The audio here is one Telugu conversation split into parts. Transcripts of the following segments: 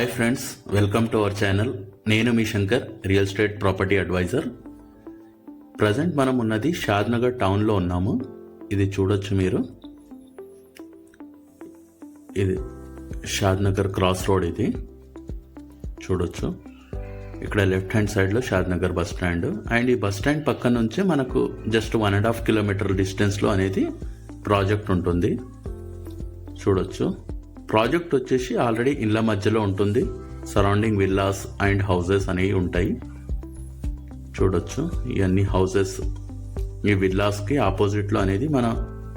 Hi friends welcome to our channel నేను మీ Shankar real estate property advisor present మనం ఉన్నది షాద్నగర్ టౌన్లో ఉన్నాము. ఇది చూడొచ్చు మీరు. ఇది షాద్నగర్ క్రాస్ రోడ్ ఇది. చూడొచ్చు. ఇక్కడ లెఫ్ట్ హ్యాండ్ సైడ్లో షాద్నగర్ బస్ స్టాండ్ అండ్ ఈ బస్ స్టాండ్ పక్క నుంచే మనకు just one and half kilometre డిస్టెన్స్లో అనేది ప్రాజెక్ట్ ఉంటుంది. చూడొచ్చు. ప్రాజెక్ట్ వచ్చేసి ఆల్రెడీ ఇళ్ళ మధ్యలో ఉంటుంది. సరౌండింగ్ విల్లాస్ అండ్ హౌసెస్ అనేవి ఉంటాయి. చూడొచ్చు. ఇవన్నీ హౌసెస్ ఈ విల్లాస్కి ఆపోజిట్లో అనేది మన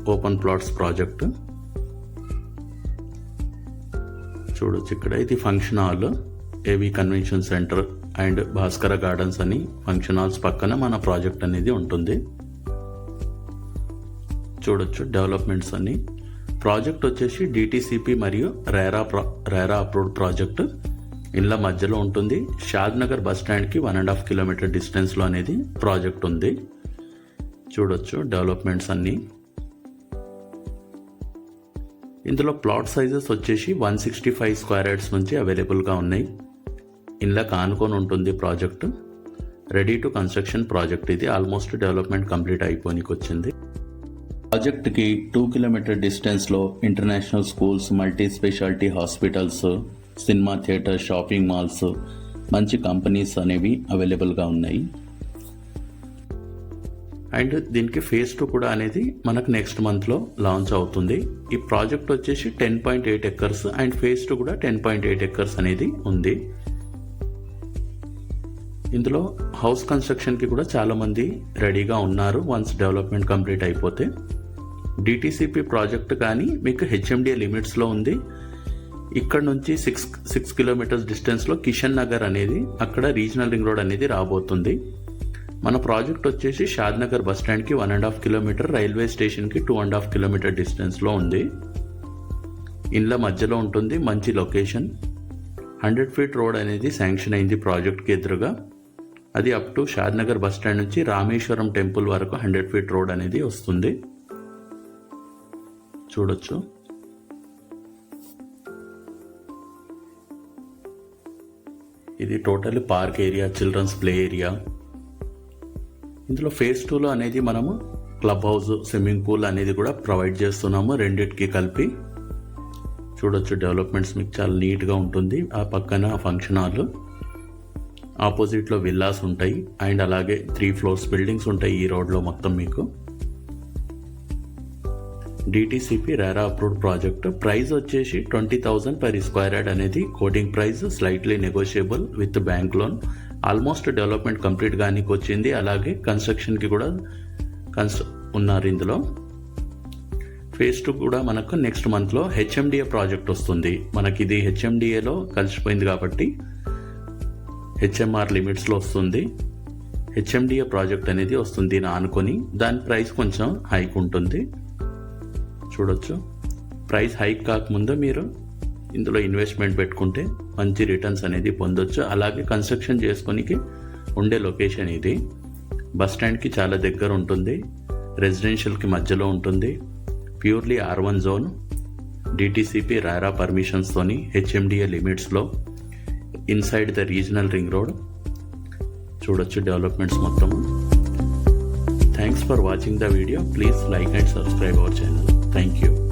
ఓపెన్ ప్లాట్స్ ప్రాజెక్ట్ చూడొచ్చు ఇక్కడ. ఇది function hall A V convention centre and Bhaskara gardens అని ఫంక్షన్ హాల్స్ పక్కన మన ప్రాజెక్ట్ అనేది ఉంటుంది. చూడొచ్చు డెవలప్మెంట్స్ అన్నీ. ప్రాజెక్ట్ వచ్చేసి డిటీసీపీ మరియు రేరా ప్రా రేరా అప్రూవ్డ్ ప్రాజెక్ట్. ఇండ్ల మధ్యలో ఉంటుంది. షాద్ నగర్ బస్ స్టాండ్కి వన్ అండ్ హాఫ్ కిలోమీటర్ డిస్టెన్స్లో అనేది ప్రాజెక్ట్ ఉంది. చూడొచ్చు డెవలప్మెంట్స్ అన్నీ. ఇందులో ప్లాట్ సైజెస్ వచ్చేసి one sixty five square yards నుంచి అవైలబుల్గా ఉన్నాయి. ఇళ్ళకి ఆనుకొని ఉంటుంది project. Ready to construction project ఇది. ఆల్మోస్ట్ డెవలప్మెంట్ కంప్లీట్ అయిపోనికి వచ్చింది. ప్రాజెక్ట్కి టూ కిలోమీటర్ డిస్టెన్స్లో international schools multi speciality hospitals cinema theatre shopping malls మంచి కంపెనీస్ అనేవి అవైలబుల్గా ఉన్నాయి. అండ్ దీనికి ఫేజ్ టూ కూడా అనేది మనకు నెక్స్ట్ మంత్లో లాంచ్ అవుతుంది. ఈ ప్రాజెక్ట్ వచ్చేసి ten point eight acres and phase two కూడా టెన్ పాయింట్ ఎయిట్ ఎక్కర్స్ అనేది ఉంది. ఇందులో హౌస్ కన్స్ట్రక్షన్కి కూడా చాలామంది రెడీగా ఉన్నారు. వన్స్ డెవలప్మెంట్ కంప్లీట్ అయిపోతే డిటీసీపీ ప్రాజెక్ట్ కానీ మీకు హెచ్ఎండిఏ లిమిట్స్లో ఉంది. ఇక్కడ నుంచి సిక్స్ సిక్స్ కిలోమీటర్స్ డిస్టెన్స్లో కిషన్ నగర్ అనేది అక్కడ రీజనల్ రింగ్ రోడ్ అనేది రాబోతుంది. మన ప్రాజెక్ట్ వచ్చేసి షాద్ నగర్ బస్ స్టాండ్కి one and half kilometre railway స్టేషన్కి టూ అండ్ హాఫ్ కిలోమీటర్ డిస్టెన్స్లో ఉంది. ఇండ్ల మధ్యలో ఉంటుంది మంచి లొకేషన్ హండ్రెడ్ ఫీట్ రోడ్ అనేది శాంక్షన్ అయింది ప్రాజెక్ట్కి ఎదురుగా. అది up to Shadnagar bus stand నుంచి రామేశ్వరం టెంపుల్ వరకు హండ్రెడ్ ఫీట్ రోడ్ అనేది వస్తుంది. చూడొచ్చు. ఇది total park area childrens play area. ఇందులో ఫేజ్ టూలో అనేది మనము క్లబ్ హౌస్ స్విమ్మింగ్ పూల్ అనేది కూడా ప్రొవైడ్ చేస్తున్నాము రెండిటికి కలిపి. చూడొచ్చు డెవలప్మెంట్స్ మీకు చాలా నీట్గా ఉంటుంది. ఆ పక్కన ఫంక్షన్ హాల్ ఆపోజిట్లో విల్లాస్ ఉంటాయి అండ్ అలాగే త్రీ ఫ్లోర్స్ బిల్డింగ్స్ ఉంటాయి ఈ రోడ్లో మొత్తం మీకు. DTCP RERA approved project price వచ్చేసి twenty thousand per square yard అనేది quoting price slightly negotiable with bank loan almost development complete గానికి వచ్చింది. అలాగే కన్స్ట్రక్షన్కి కూడా కన్స్ ఉన్నారు ఇందులో. ఫేజ్ టూ కూడా మనకు నెక్స్ట్ మంత్లో హెచ్ఎండిఏ ప్రాజెక్ట్ వస్తుంది. మనకి ఇది హెచ్ఎండిఏలో కలిసిపోయింది కాబట్టి హెచ్ఎంఆర్ లిమిట్స్లో వస్తుంది. హెచ్ఎండిఏ ప్రాజెక్ట్ అనేది వస్తుంది అని ఆనుకొని దాని ప్రైస్ కొంచెం హైక్ ఉంటుంది. చూడొచ్చు. ప్రైస్ హైక్ కాకముందే మీరు ఇందులో ఇన్వెస్ట్మెంట్ పెట్టుకుంటే మంచి రిటర్న్స్ అనేది పొందొచ్చు. అలాగే కన్స్ట్రక్షన్ చేసుకొనికి ఉండే లొకేషన్ ఇది. బస్ స్టాండ్కి చాలా దగ్గర ఉంటుంది. రెసిడెన్షియల్కి మధ్యలో ఉంటుంది. Purely R one zone. DTCP RERA పర్మిషన్స్తోని HMDA లిమిట్స్లో inside the regional ring road. చూడొచ్చు డెవలప్మెంట్స్ మొత్తము. Thanks for watching the video. Please like and subscribe our channel. Thank you.